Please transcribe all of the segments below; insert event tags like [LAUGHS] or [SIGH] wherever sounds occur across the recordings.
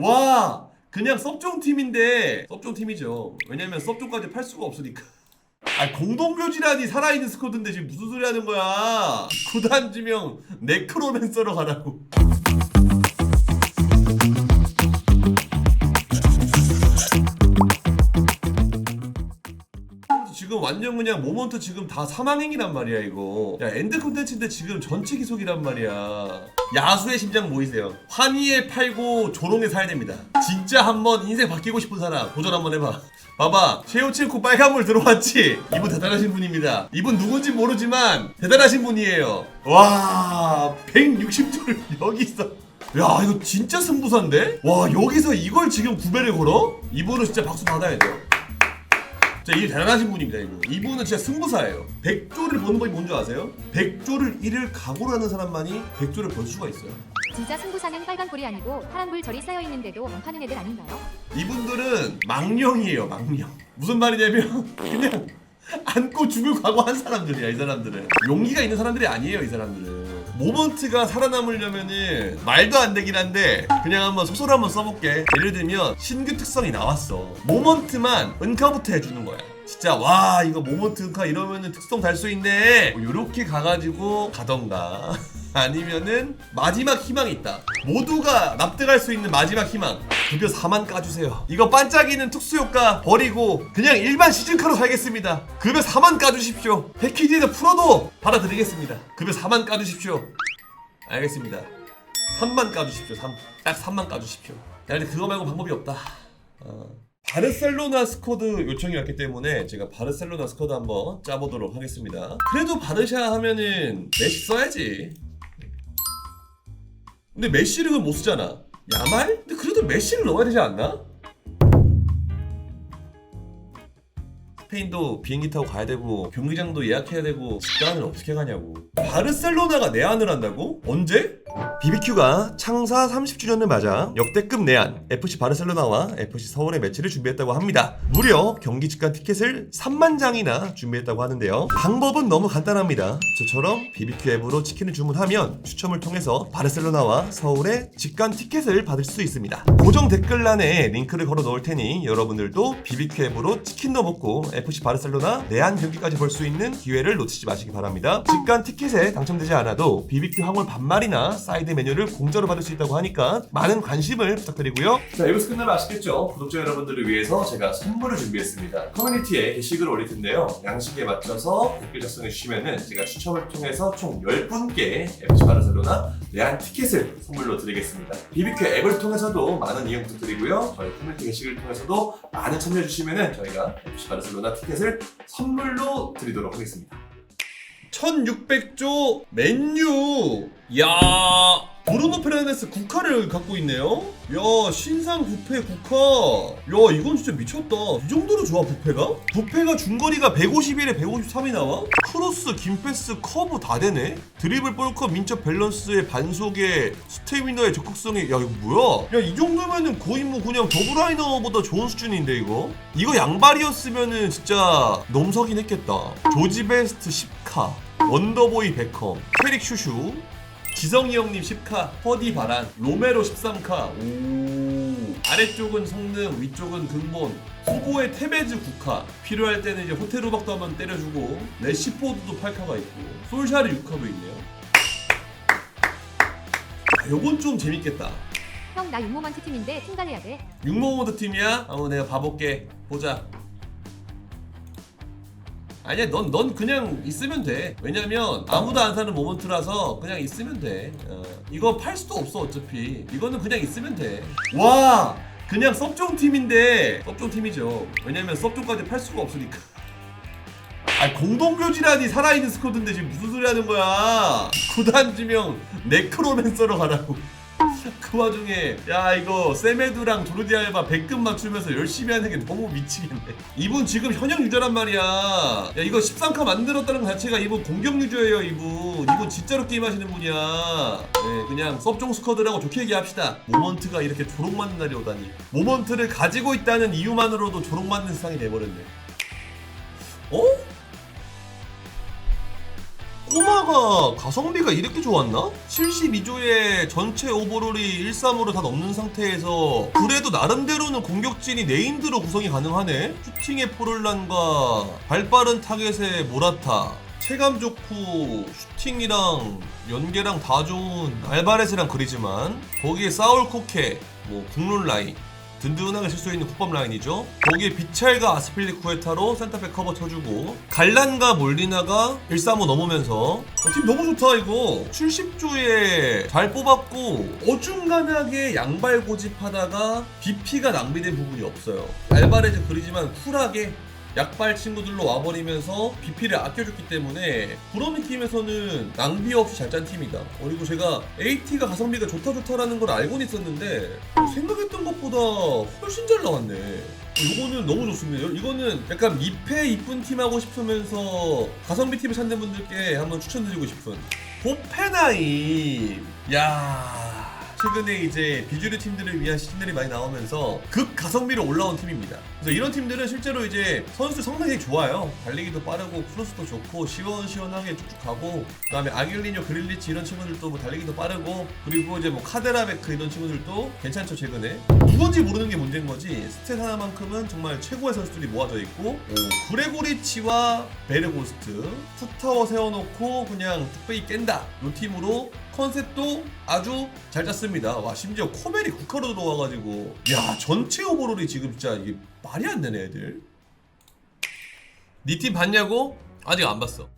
와 그냥 섭종 팀인데 섭종 팀이죠. 왜냐면 섭종까지 팔 수가 없으니까. 아 공동묘지라니 살아있는 스쿼드인데 지금 무슨 소리 하는 거야? 구단 지명 네크로맨서로 가라고. 지금 완전 그냥 모먼트 지금 다 사망행이란 말이야 이거 야 엔드 콘텐츠인데 지금 전체 기속이란 말이야 야수의 심장 모이세요? 환희에 팔고 조롱에 사야 됩니다. 진짜 한번 인생 바뀌고 싶은 사람 도전 한번 해봐. 봐봐 쉐오칠코 빨간물 들어왔지? 이분 대단하신 분입니다. 이분 누군지 모르지만 대단하신 분이에요. 와 160조를 [LAUGHS] 여기서. 야 이거 진짜 승부사인데? 와 여기서 이걸 지금 구배를 걸어? 이분은 진짜 박수 받아야 돼요 자, 이 대단하신 분입니다, 이분. 이분은 진짜 승부사예요. 백조를 보는 법이 뭔지 아세요? 백조를 잃을 각오를 하는 사람만이 백조를 벌 수가 있어요. 진짜 승부사는 빨간 불이 아니고 파란 불 절이 쌓여 있는데도 안 파는 애들 아닌가요? 이분들은 망령이에요, 망령. 무슨 말이냐면 [LAUGHS] 그냥 안고 죽을 각오한 사람들이야, 이 사람들은. 용기가 있는 사람들이 아니에요, 이 사람들은. 모먼트가 살아남으려면은 말도 안 되긴 한데 그냥 한번 소설 한번 써볼게. 예를 들면 신규 특성이 나왔어. 모먼트만 은카부터 해주는 거야. 진짜 와 이거 모먼트 은카 이러면은 특성 달 수 있네. 뭐 요렇게 가가지고 가던가. [LAUGHS] 아니면은 마지막 희망이 있다. 모두가 납득할 수 있는 마지막 희망. 급여 4만 까주세요. 이거 반짝이는 특수 효과 버리고 그냥 일반 시즌카로 살겠습니다. 급여 4만 까주십시오. 패키지에서 풀어도 받아드리겠습니다. 급여 4만 까주십시오. 알겠습니다. 3만 까주십시오. 3. 딱 3만 까주십시오. 야, 근데 그거 말고 방법이 없다. 어. 바르셀로나 스쿼드 요청이 왔기 때문에 제가 바르셀로나 스쿼드 한번 짜보도록 하겠습니다. 그래도 바르샤 하면은 메시 써야지. 근데 메시를 못 쓰잖아. 야말? 근데 그래도 메시를 넣어야 되지 않나? 스페인도 비행기 타고 가야 되고 경기장도 예약해야 되고 직관을 어떻게 가냐고 바르셀로나가 내한을 한다고? 언제? BBQ가 창사 30주년을 맞아 역대급 내한 FC 바르셀로나와 FC 서울의 매치를 준비했다고 합니다. 무려 경기 직관 티켓을 3만 장이나 준비했다고 하는데요. 방법은 너무 간단합니다. 저처럼 BBQ 앱으로 치킨을 주문하면 추첨을 통해서 바르셀로나와 서울의 직관 티켓을 받을 수 있습니다. 고정 댓글란에 링크를 걸어 놓을 테니 여러분들도 BBQ 앱으로 치킨도 먹고 FC 바르셀로나 내한 경기까지 볼 수 있는 기회를 놓치지 마시기 바랍니다. 직관 티켓에 당첨되지 않아도 BBQ 항월 반말이나 사이드 메뉴를 공짜로 받을 수 있다고 하니까 많은 관심을 부탁드리고요. 자, 이것서 끝나면 아시겠죠? 구독자 여러분들을 위해서 제가 선물을 준비했습니다. 커뮤니티에 게시글을 올릴 텐데요. 양식에 맞춰서 댓글 작성해 주시면은 제가 추첨을 통해서 총 10분께 FC 바르셀로나 내한 티켓을 선물로 드리겠습니다. BBQ 앱을 통해서도 많은 이용 부탁드리고요. 저희 커뮤니티 게시글 통해서도 많은 참여해 주시면은 저희가 FC 바르셀로나 티켓을 선물로 드리도록 하겠습니다. 1600조 맨유 야. 브루노 페르난데스 국화를 갖고 있네요? 야 신상 부페 국화. 야 이건 진짜 미쳤다. 이 정도로 좋아 부페가? 부페가 중거리가 151에 153이 나와? 크로스 김패스 커브 다 되네? 드리블 볼컵 민첩 밸런스의 반속에 스태미너의 적극성이 야 이거 뭐야? 야 이 정도면은 거의 뭐 그냥 더블라이너보다 좋은 수준인데 이거? 이거 양발이었으면은 진짜 넘서긴 했겠다. 조지 베스트 10카 원더보이 베컴 캐릭 슈슈 지성이 형님 10카 허디 바란 로메로 13카 오 아래쪽은 성능 위쪽은 근본 후보의 테베즈 9카 필요할 때는 이제 호텔 우박도 한번 때려주고 레시포드도 8카가 있고 솔샤르 6카도 있네요 아, 요건 좀 재밌겠다 형 나 육모먼트 팀인데 팀 갈래야 돼. 육모모드 팀이야? 한번 내가 봐볼게. 보자. 아니야, 넌, 넌 그냥 있으면 돼. 왜냐면 아무도 안 사는 모먼트라서 그냥 있으면 돼. 어, 이거 팔 수도 없어, 어차피. 이거는 그냥 있으면 돼. 와! 그냥 섭종 팀인데, 섭종 팀이죠. 왜냐면 섭종까지 팔 수가 없으니까. [LAUGHS] 아 공동묘지라니 살아있는 스쿼드인데 지금 무슨 소리 하는 거야? [LAUGHS] 구단 지명 네크로맨서로 가라고. 그 와중에 야 이거 세메두랑 조르디 알바 100급 맞추면서 열심히 하는 게 너무 미치겠네. 이분 지금 현역 유저란 말이야. 야 이거 13카 만들었다는 것 자체가 이분 공격 유저예요 이분. 이분 진짜로 게임하시는 분이야. 네 그냥 섭종 스쿼드라고 좋게 얘기합시다. 모먼트가 이렇게 조롱 맞는 날이 오다니. 모먼트를 가지고 있다는 이유만으로도 조롱 맞는 세상이 돼버렸네. 어? 꼬마가 가성비가 이렇게 좋았나? 72조의 전체 오버롤이 135를 다 넘는 상태에서 그래도 나름대로는 공격진이 네임드로 구성이 가능하네? 슈팅의 포를란과 발빠른 타겟의 모라타 체감 좋고 슈팅이랑 연계랑 다 좋은 알바레스랑 그리지만 거기에 사울 코케 뭐 국룰 라인 든든하게 쓸 수 있는 국밥 라인이죠. 거기에 비첼과 아스필리쿠에타로 센터백 커버 쳐주고 갈란과 몰리나가 135 넘으면서 어, 팀 너무 좋다 이거 70조에 잘 뽑았고 어중간하게 양발 고집하다가 BP가 낭비된 부분이 없어요. 알바레즈 그리지만 쿨하게 약발 친구들로 와버리면서 BP를 아껴줬기 때문에 그런 느낌에서는 낭비 없이 잘 짠 팀이다. 그리고 제가 AT가 가성비가 좋다 좋다라는 걸 알고는 있었는데 생각했던 것보다 훨씬 잘 나왔네. 이거는 너무 좋습니다. 이거는 약간 미패 이쁜 팀 하고 싶으면서 가성비 팀을 찾는 분들께 한번 추천드리고 싶은 호페나임. 야. 최근에 이제 비주류 팀들을 위한 시즌들이 많이 나오면서 극 가성비로 올라온 팀입니다. 그래서 이런 팀들은 실제로 이제 선수 성능이 좋아요. 달리기도 빠르고 크로스도 좋고 시원시원하게 쭉쭉 가고 그다음에 아길리뇨, 그릴리치 이런 친구들도 뭐 달리기도 빠르고 그리고 이제 뭐 카데라베크 이런 친구들도 괜찮죠 최근에 누군지 모르는 게 문제인 거지 스탯 하나만큼은 정말 최고의 선수들이 모아져 있고 오, 그레고리치와 베르고스트 투타워 세워놓고 그냥 뚝배기 깬다 이 팀으로 컨셉도 아주 잘 짰습니다. 와 심지어 코벨이 국화로 들어와가지고 야 전체 오버롤이 지금 진짜 이게 말이 안 되네 애들. 니팀 봤냐고? 아직 안 봤어.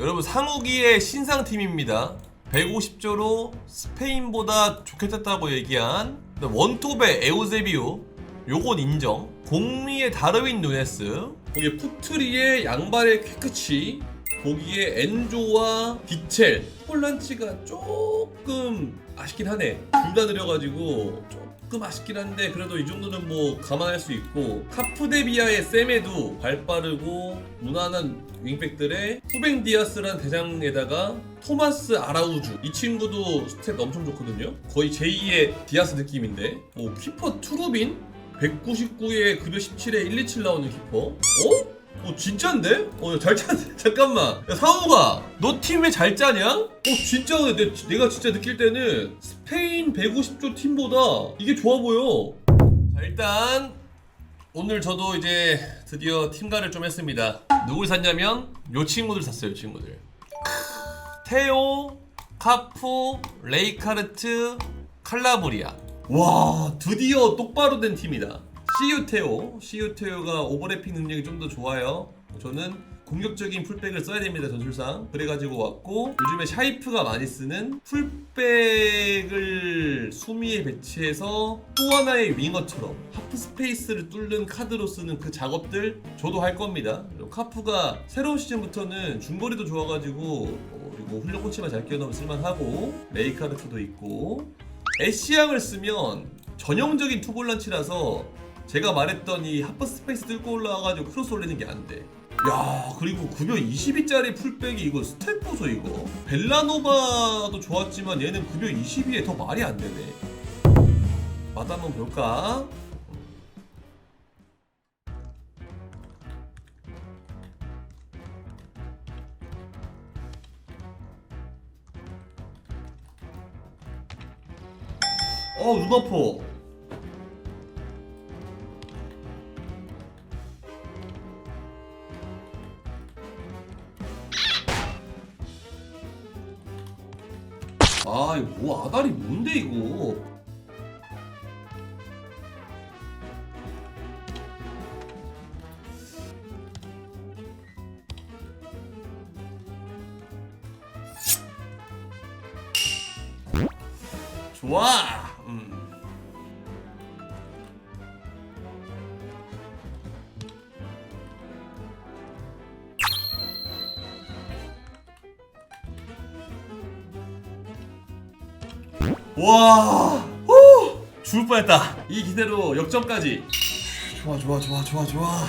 여러분 상욱이의 신상 팀입니다. 150조로 스페인보다 좋게 tas다고 얘기한 원톱의 에우세비오 요건 인정. 공리의 다르윈 누네스 거기에 푸트리의 양발의 쾌크치 거기에 엔조와 비첼 폴란치가 조금 아쉽긴 하네. 둘 다 느려가지고 조금 아쉽긴 한데 그래도 이 정도는 뭐 감안할 수 있고 카프데비아의 세메도 발 빠르고 무난한 윙백들의 후벤 디아스란 대장에다가 토마스 아라우주. 이 친구도 스탯 엄청 좋거든요. 거의 제2의 디아스 느낌인데. 오 키퍼 투루빈? 199에 급여 17에 127 나오는 키퍼. 어? 어 진짠데? 어잘 짰네 잠깐만 야 상우가 너 팀 왜 잘 짜냐? 어 진짜 내, 내가 진짜 느낄 때는 스페인 150조 팀보다 이게 좋아 보여 자 일단 오늘 저도 이제 드디어 팀가를 좀 했습니다 누굴 샀냐면 요 친구들 샀어요 요 친구들 테오, 카푸, 레이카르트, 칼라브리아. 와, 드디어 똑바로 된 팀이다. 시유테오. 시유테오가 오버래핑 능력이 좀 더 좋아요. 저는 공격적인 풀백을 써야 됩니다, 전술상. 그래가지고 왔고, 요즘에 샤이프가 많이 쓰는 풀백을 수미에 배치해서 또 하나의 윙어처럼 하프 스페이스를 뚫는 카드로 쓰는 그 작업들 저도 할 겁니다. 카프가 새로운 시즌부터는 중거리도 좋아가지고 어, 그리고 훈련 코치만 잘 끼워넣으면 쓸만하고 레이카르트도 있고 애쉬양을 쓰면 전형적인 투볼란치라서 제가 말했던 이 하프 스페이스 뚫고 올라와가지고 크로스 올리는 게 안 돼. 야 그리고 급여 22짜리 풀백이 이거 스텝 보소 이거 벨라노바도 좋았지만 얘는 급여 22에 더 말이 안 되네 맛 한번 볼까? 어, 눈 아파. 뭐 아다리 뭔데 이거? 좋아. 와, 후, 죽을 뻔했다. 이 기세로 역전까지. 좋아, 좋아, 좋아, 좋아, 좋아.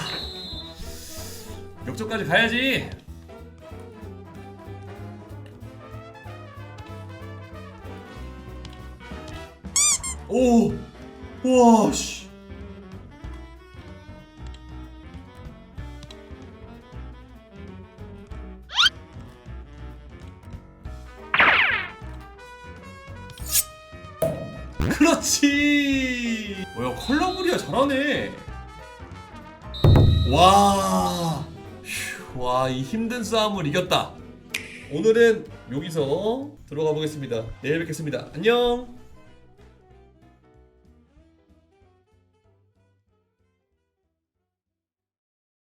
역전까지 가야지. 오, 와, 씨. 컬러블이야 잘하네. 와, 와이 힘든 싸움을 이겼다. 오늘은 여기서 들어가 보겠습니다. 내일 뵙겠습니다. 안녕.